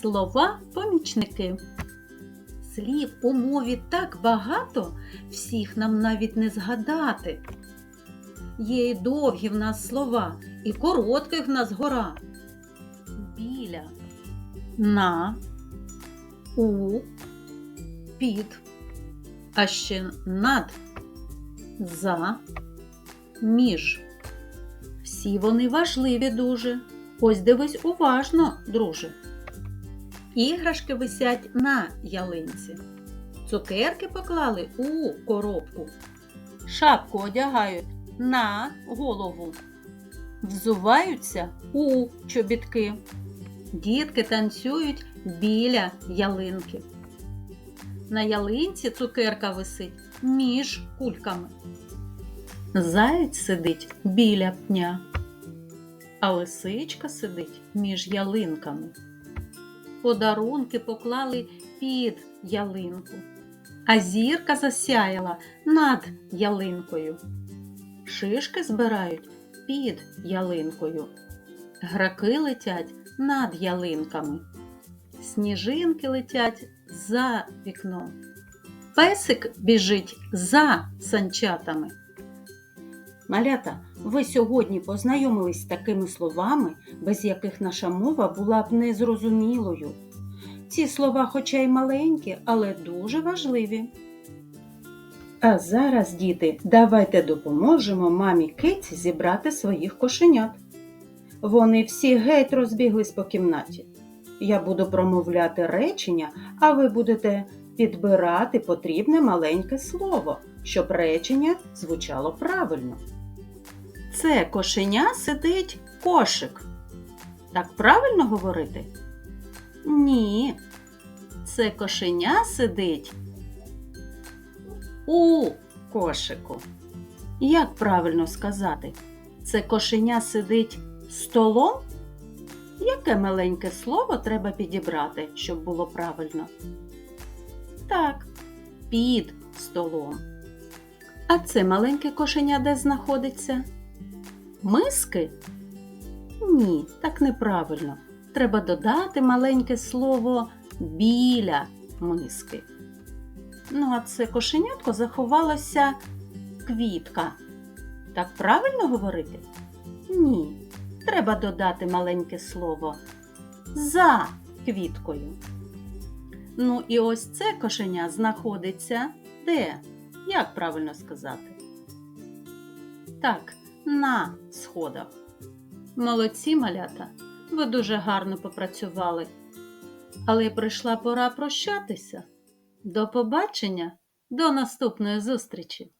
Слова помічники. Слів у мові так багато, всіх нам навіть не згадати. Є і довгі в нас слова, і коротких в нас гора. Біля, на, у, під, а ще над, за, між. Всі вони важливі дуже. Ось дивись уважно, друже. Іграшки висять на ялинці. Цукерки поклали у коробку. Шапку одягають на голову. Взуваються у чобітки. Дітки танцюють біля ялинки. На ялинці цукерка висить між кульками. Заєць сидить біля пня, а лисичка сидить між ялинками. Подарунки поклали під ялинку, а зірка засяяла над ялинкою. Шишки збирають під ялинкою. Граки летять над ялинками. Сніжинки летять за вікном. Песик біжить за санчатами. Малята, ви сьогодні познайомились з такими словами, без яких наша мова була б незрозумілою. Ці слова, хоча й маленькі, але дуже важливі. А зараз, діти, давайте допоможемо мамі Киці зібрати своїх кошенят. Вони всі геть розбіглись по кімнаті. Я буду промовляти речення, а ви будете підбирати потрібне маленьке слово, щоб речення звучало правильно. Це кошеня сидить кошик. Так правильно говорити? Ні. Це кошеня сидить у кошику. Як правильно сказати? Це кошеня сидить столом? Яке маленьке слово треба підібрати, щоб було правильно? Так, під столом. А це маленьке кошеня де знаходиться? Миски? Ні, так неправильно. Треба додати маленьке слово біля миски. Ну, а це кошенятко заховалася квітка. Так правильно говорити? Ні. Треба додати маленьке слово за квіткою. Ну і ось це кошеня знаходиться де? Як правильно сказати? Так, на сходах. Молодці малята, ви дуже гарно попрацювали. Але прийшла пора прощатися. До побачення, до наступної зустрічі!